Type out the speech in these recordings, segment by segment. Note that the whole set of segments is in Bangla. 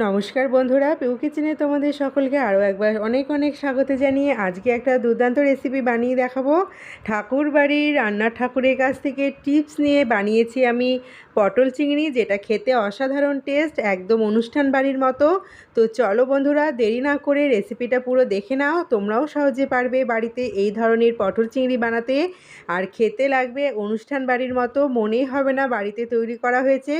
নমস্কার বন্ধুরা, পিউ কিচেনে তোমাদের সকলকে আরও একবার অনেক অনেক স্বাগত জানিয়ে আজকে একটা দুর্দান্ত রেসিপি বানিয়ে দেখাবো। ঠাকুর বাড়ির রান্নার ঠাকুরের কাছ থেকে টিপস নিয়ে বানিয়েছি আমি পটল চিংড়ি, যেটা খেতে অসাধারণ টেস্ট একদম অনুষ্ঠান বাড়ির মতো। তো চলো বন্ধুরা, দেরি না করে রেসিপিটা পুরো দেখে নাও, তোমরাও সহজে পারবে বাড়িতে এই ধরনের পটল চিংড়ি বানাতে। আর খেতে লাগবে অনুষ্ঠান বাড়ির মতো, মনেই হবে না বাড়িতে তৈরি করা হয়েছে।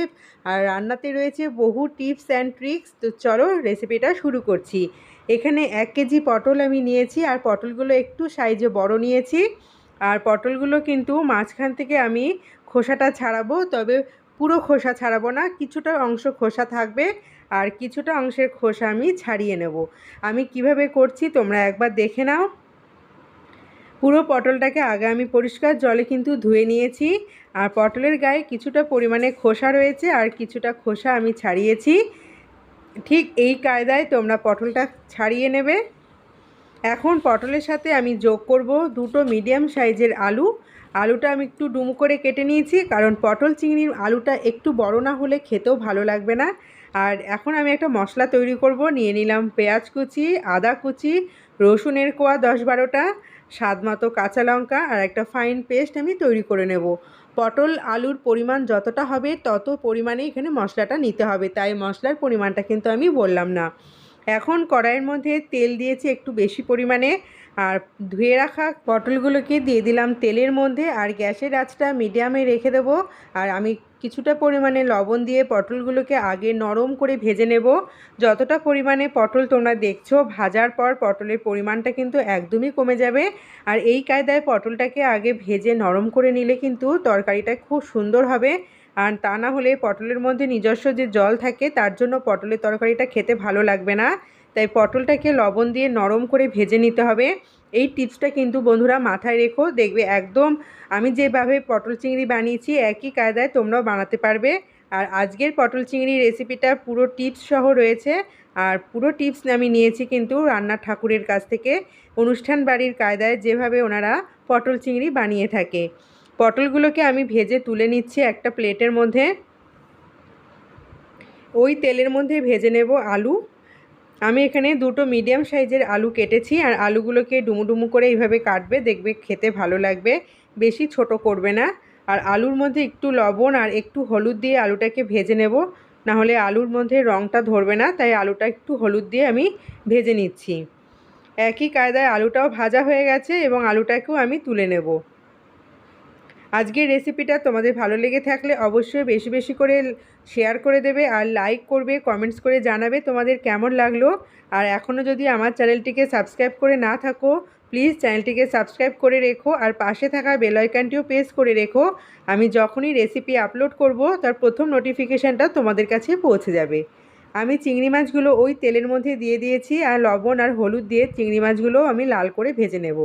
আর রান্নাতে রয়েছে বহু টিপস অ্যান্ড ট্রিক্স তো চলো রেসিপিটা শুরু করছি। এখানে এক কেজি পটল আমি নিয়েছি, আর পটলগুলো একটু সাইজে বড় নিয়েছি। আর পটলগুলো কিন্তু মাঝখান থেকে আমি খোসাটা ছাড়াবো, তবে পুরো খোসা ছাড়াবো না, কিছুটা অংশ খোসা থাকবে, আর কিছুটা অংশের খোসা আমি ছাড়িয়ে নেব। আমি কীভাবে করছি তোমরা একবার দেখে নাও। পুরো পটলটাকে আগে আমি পরিষ্কার জলে কিন্তু ধুয়ে নিয়েছি, আর পটলের গায়ে কিছুটা পরিমাণে খোসা রয়েছে, আর কিছুটা খোসা আমি ছাড়িয়েছি। ঠিক এই কায়দায় তোমরা পটলটা ছাড়িয়ে নেবে। এখন পটলের সাথে আমি যোগ করব দুটো মিডিয়াম সাইজের আলু। আলুটা আমি একটু ডুম করে কেটে নিয়েছি, কারণ পটল চিংড়ির আলুটা একটু বড় না হলে খেতেও ভালো লাগবে না। আর এখন আমি একটা মশলা তৈরি করব, নিয়ে নিলাম পেঁয়াজ কুচি, আদা কুচি, রসুনের কোয়া দশ বারোটা, স্বাদ মতো কাঁচা লঙ্কা, আর একটা ফাইন পেস্ট আমি তৈরি করে নেব। পটল আলুর পরিমাণ যতটা হবে, তত পরিমাণে এখানে মশলাটা নিতে হবে। তাই মশলার পরিমাণটা কিন্তু আমি বললাম না। এখন কড়াইয়ের মধ্যে তেল দিয়েছি একটু বেশি পরিমাণে। আর ধুয়ে রাখা পটলগুলোকে দিয়ে দিলাম তেলের মধ্যে। আর গ্যাসের আঁচটা মিডিয়ামে রেখে দেবো। আর আমি কিছুটা পরিমাণে লবণ দিয়ে পটলগুলোকে আগে নরম করে ভেজে নেব। যতটা পরিমাণে পটল তোমরা দেখছ, ভাজার পর পটলের পরিমাণটা কিন্তু একদমই কমে যাবে। আর এই কায়দায় পটলটাকে আগে ভেজে নরম করে নিলে কিন্তু তরকারিটা খুব সুন্দর হবে। আর তা না হলে পটলের মধ্যে নিজস্ব যে জল থাকে, তার জন্য পটলের তরকারিটা খেতে ভালো লাগবে না। তাই পটলটাকে লবণ দিয়ে নরম করে ভেজে নিতে হবে। এই টিপসটা কিন্তু বন্ধুরা মাথায় রেখো, দেখবে একদম আমি যেভাবে পটল চিংড়ি বানিয়েছি, একই কায়দায় তোমরাও বানাতে পারবে। আর আজকের পটল চিংড়ি রেসিপিটা পুরো টিপস সহ রয়েছে। আর পুরো টিপস আমি নিয়েছি কিন্তু রান্নার ঠাকুরের কাছ থেকে। অনুষ্ঠান বাড়ির কায়দায় যেভাবে ওনারা পটল চিংড়ি বানিয়ে থাকে। পটলগুলোকে আমি ভেজে তুলে নিচ্ছি একটা প্লেটের মধ্যে। ওই তেলের মধ্যে ভেজে নেব আলু। আমি এখানে দুটো মিডিয়াম সাইজের আলু কেটেছি, আর আলুগুলোকে ডুমু ডুমু করে এইভাবে কাটবে, দেখবে খেতে ভালো লাগবে। বেশি ছোট করবে না। আর আলুর মধ্যে একটু লবণ আর একটু হলুদ দিয়ে আলুটাকে ভেজে নেব। নাহলে আলুর মধ্যে রঙটা ধরবে না, তাই আলুটা একটু হলুদ দিয়ে আমি ভেজে নিচ্ছি। একই কায়দায় আলুটাও ভাজা হয়ে গেছে এবং আলুটাকেও আমি তুলে নেব। আজকের রেসিপিটা তোমাদের ভালো লেগে থাকলে অবশ্যই বেশি বেশি করে শেয়ার করে দেবে আর লাইক করবে কমেন্টস করে জানাবে তোমাদের কেমন লাগল। আর এখনও যদি আমার চ্যানেলটিকে সাবস্ক্রাইব করে না থাকো প্লিজ চ্যানেলটিকে সাবস্ক্রাইব করে রেখো আর পাশে থাকা বেলাইকানটিও প্রেস করে রেখো। আমি যখনই রেসিপি আপলোড করব, তার প্রথম নোটিফিকেশানটা তোমাদের কাছে পৌঁছে যাবে। আমি চিংড়ি মাছগুলো ওই তেলের মধ্যে দিয়ে দিয়েছি আর লবণ আর হলুদ দিয়ে চিংড়ি মাছগুলো আমি লাল করে ভেজে নেব।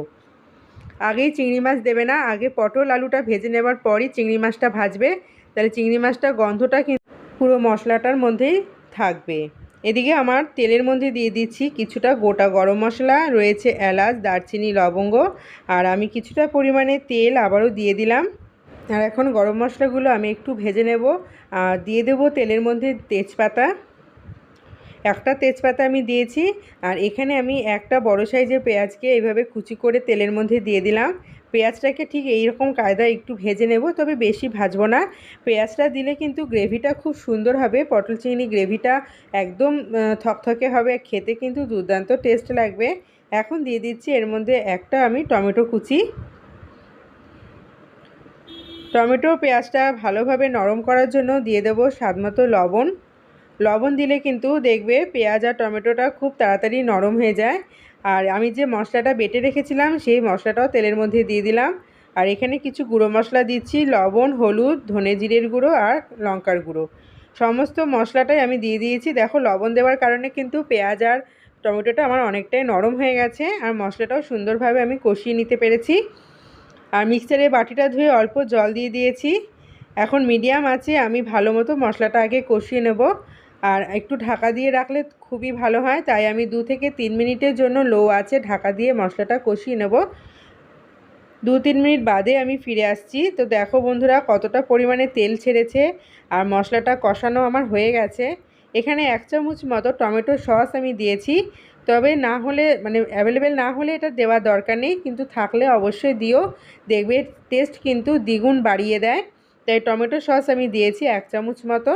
আগেই চিংড়ি মাছ দেবে না, আগে পটল আলুটা ভেজে নেবার পরই চিংড়ি মাছটা ভাজবে। তাহলে চিংড়ি মাছটা গন্ধটা কিন্তু পুরো মশলাটার মধ্যেই থাকবে। এদিকে আমার তেলের মধ্যে দিয়ে দিচ্ছি কিছুটা গোটা গরম মশলা, রয়েছে এলাচ, দারচিনি, লবঙ্গ, আর আমি কিছুটা পরিমাণে তেল আবারও দিয়ে দিলাম। আর এখন গরম মশলাগুলো আমি একটু ভেজে নেব, আর দিয়ে দেবো তেলের মধ্যে তেজপাতা। একটা তেজপাতা আমি দিয়েছি, আর এখানে আমি একটা বড় সাইজের পেঁয়াজকে এইভাবে কুচি করে তেলের মধ্যে দিয়ে দিলাম। পেঁয়াজটাকে ঠিক এই রকম কায়দায় একটু ভেজে নেব, তবে বেশি ভাজবো না। পেঁয়াজটা দিলে কিন্তু গ্রেভিটা খুব সুন্দর হবে, পটল চিংড়ি গ্রেভিটা একদম থকথকে হবে, খেতে কিন্তু দুর্দান্ত টেস্ট লাগবে। এখন দিয়ে দিচ্ছি এর মধ্যে একটা আমি টমেটো কুচি। টমেটো পেঁয়াজটা ভালোভাবে নরম করার জন্য দিয়ে দেবো স্বাদমতো লবণ। লবণ দিলে কিন্তু দেখবে পেঁয়াজ আর টমেটোটা খুব তাড়াতাড়ি নরম হয়ে যায়। আর আমি যে মশলাটা বেটে রেখেছিলাম, সেই মশলাটাও তেলের মধ্যে দিয়ে দিলাম। আর এখানে কিছু গুঁড়ো মশলা দিচ্ছি, লবণ, হলুদ, ধনে জিরের গুঁড়ো আর লঙ্কার গুঁড়ো। সমস্ত মশলাটাই আমি দিয়ে দিয়েছি। দেখো, লবণ দেওয়ার কারণে কিন্তু পেঁয়াজ আর টমেটোটা আমার অনেকটাই নরম হয়ে গেছে আর মশলাটাও সুন্দরভাবে আমি কষিয়ে নিতে পেরেছি। আর মিক্সারে বাটিটা ধুয়ে অল্প জল দিয়ে দিয়েছি। এখন মিডিয়াম আছে আমি ভালো মতো মশলাটা আগে কষিয়ে নেব। আর একটু ঢাকা দিয়ে রাখলে খুবই ভালো হয়, তাই আমি দু থেকে তিন মিনিটের জন্য লো আছে ঢাকা দিয়ে মশলাটা কষিয়ে নেব। দু তিন মিনিট বাদে আমি ফিরে আসছি। তো দেখো বন্ধুরা কতটা পরিমাণে তেল ছেড়েছে আর মশলাটা কষানো আমার হয়ে গেছে। এখানে এক চামচ মতো টমেটো সস আমি দিয়েছি। তবে না হলে মানে অ্যাভেলেবেল না হলে এটা দেওয়ার দরকার নেই, কিন্তু থাকলে অবশ্যই দিও। দেখবে টেস্ট কিন্তু দ্বিগুণ বাড়িয়ে দেয়। তাই টমেটো সস আমি দিয়েছি এক চামচ মতো।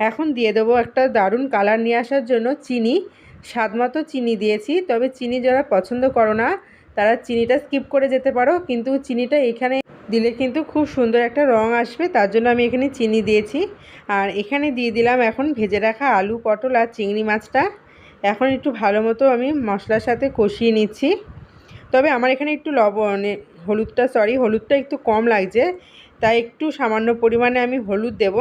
এখন দিয়ে দেবো একটা দারুণ কালার নিয়ে আসার জন্য চিনি। স্বাদ মতো চিনি দিয়েছি, তবে চিনি যারা পছন্দ করো না, তারা চিনিটা স্কিপ করে যেতে পারো। কিন্তু চিনিটা এখানে দিলে কিন্তু খুব সুন্দর একটা রং আসবে, তার জন্য আমি এখানে চিনি দিয়েছি। আর এখানে দিয়ে দিলাম এখন ভেজে রাখা আলু, পটল আর চিংড়ি মাছটা। এখন একটু ভালো মতো আমি মশলার সাথে কষিয়ে নিচ্ছি। তবে আমার এখানে একটু লবণ হলুদটা, সরি, হলুদটা একটু কম লাগছে, তাই একটু সামান্য পরিমাণে আমি হলুদ দেব।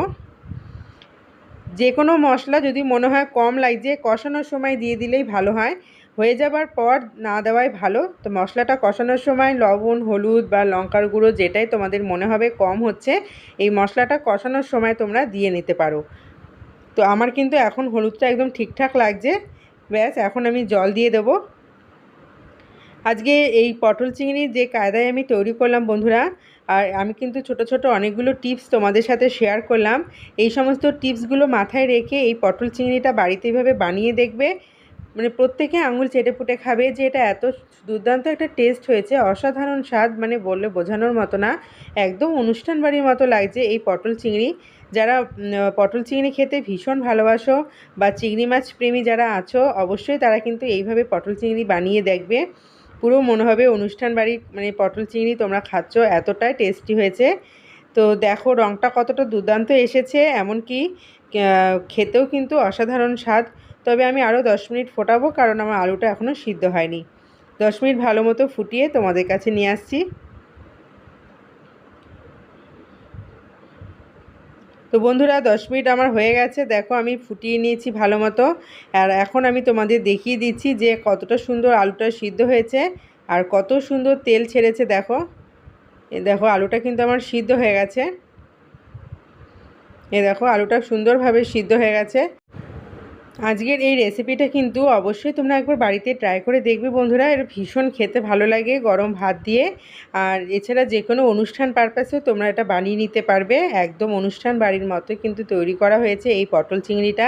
যে কোনো মশলা যদি মনে হয় কম লাগছে, কষানোর সময় দিয়ে দিলেই ভালো হয়। হয়ে যাবার পর না দেওয়াই ভালো। তো মশলাটা কষানোর সময় লবণ, হলুদ বা লঙ্কার গুঁড়ো যেটাই তোমাদের মনে হবে কম হচ্ছে, এই মশলাটা কষানোর সময় তোমরা দিয়ে নিতে পারো। তো আমার কিন্তু এখন হলুদটা একদম ঠিকঠাক লাগছে। ব্যাস, এখন আমি জল দিয়ে দেবো। আজকে এই পটল চিংড়ির যে কায়দায় আমি তৈরি করলাম বন্ধুরা, আর আমি কিন্তু ছোট ছোট অনেকগুলো টিপস তোমাদের সাথে শেয়ার করলাম। এই সমস্ত টিপসগুলো মাথায় রেখে এই পটল চিংড়িটা বাড়িতে এইভাবে বানিয়ে দেখবে। মানে প্রত্যেকে আঙুল চেটে ফুটে খাবে যে এটা এত দুর্দান্ত একটা টেস্ট হয়েছে, অসাধারণ স্বাদ মানে বললে বোঝানোর মতো না। একদম অনুষ্ঠান বাড়ির মতো লাগছে এই পটল চিংড়ি। যারা পটল চিংড়ি খেতে ভীষণ ভালোবাসো বা চিংড়ি মাছ প্রেমী যারা আছো, অবশ্যই তারা কিন্তু এইভাবে পটল চিংড়ি বানিয়ে দেখবে। পুরো মনে হবে অনুষ্ঠান বাড়ির মানে পটল চিংড়ি তোমরা খাচ্ছ, এতটাই টেস্টি হয়েছে। তো দেখো রঙটা কতটা দুর্দান্ত এসেছে, এমনকি খেতেও কিন্তু অসাধারণ স্বাদ। তবে আমি আরও দশ মিনিট ফোটাবো, কারণ আমার আলুটা এখনও সিদ্ধ হয়নি। দশ মিনিট ভালো মতো ফুটিয়ে তোমাদের কাছে নিয়ে আসছি। তো বন্ধুরা, দশ মিনিট আমার হয়ে গেছে। দেখো, আমি ফুটিয়ে নিয়েছি ভালো মতো। আর এখন আমি তোমাদের দেখিয়ে দিচ্ছি যে কতটা সুন্দর আলুটা সিদ্ধ হয়েছে আর কত সুন্দর তেল ছেড়েছে, দেখো। এ দেখো, আলুটা কিন্তু আমার সিদ্ধ হয়ে গেছে। এ দেখো, আলুটা সুন্দরভাবে সিদ্ধ হয়ে গেছে। আজকের এই রেসিপিটা কিন্তু অবশ্যই তোমরা একবার বাড়িতে ট্রাই করে দেখবে বন্ধুরা। এর ভীষণ খেতে ভালো লাগে গরম ভাত দিয়ে। আর এছাড়া যে কোনো অনুষ্ঠান পারপাসেও তোমরা এটা বানিয়ে নিতে পারবে। একদম অনুষ্ঠান বাড়ির মতো কিন্তু তৈরি করা হয়েছে এই পটল চিংড়িটা।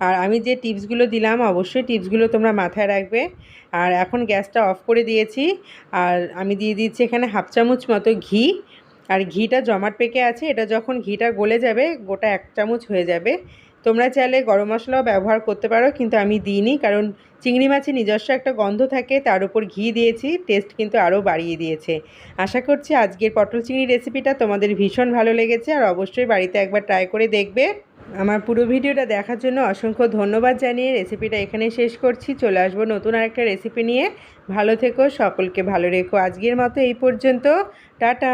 আর আমি যে টিপসগুলো দিলাম, অবশ্যই টিপসগুলো তোমরা মাথায় রাখবে। আর এখন গ্যাসটা অফ করে দিয়েছি। আর আমি দিয়ে দিচ্ছি এখানে হাফ চামচ মতো ঘি। আর ঘিটা জমাট পেকে আছে। এটা যখন ঘিটা গলে যাবে, গোটা এক চামচ হয়ে যাবে। তোমরা চাইলে গরম মশলাও ব্যবহার করতে পারো, কিন্তু আমি দিইনি, কারণ চিংড়ি মাছে নিজস্ব একটা গন্ধ থাকে, তার উপর ঘি দিয়েছি টেস্ট কিন্তু আরও বাড়িয়ে দিয়েছে। আশা করছি আজকের পটল চিংড়ি রেসিপিটা তোমাদের ভীষণ ভালো লেগেছে, আর অবশ্যই বাড়িতে একবার ট্রাই করে দেখবে। আমার পুরো ভিডিওটা দেখার জন্য অসংখ্য ধন্যবাদ জানিয়ে রেসিপিটা এখানে শেষ করছি, চলে আসব নতুন আরেকটা রেসিপি নিয়ে। ভালো থেকো, সকলকে ভালো রেখো আজকের মতো এই পর্যন্ত, টাটা!